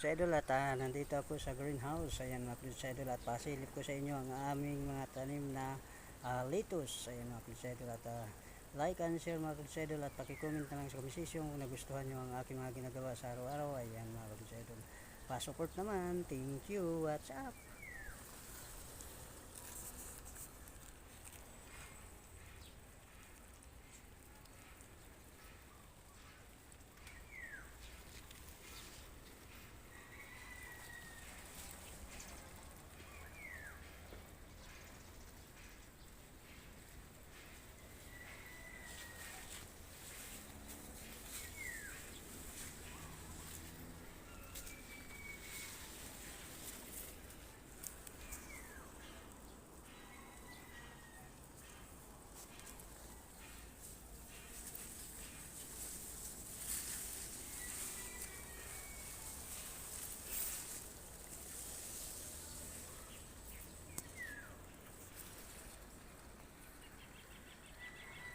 sa idol at ah, nandito ako sa greenhouse. Ayan mga kapatid sa idol at pasilip ko sa inyo ang aming mga tanim na ah, lettuce. Ayan mga kapatid sa idol at ah, like and share mga kapatid sa idol at pakicomment na lang sa komisisyon kung nagustuhan nyo ang aking mga ginagawa sa araw-araw. Ayan mga kapatid sa idol. Pa-support naman. Thank you. What's up?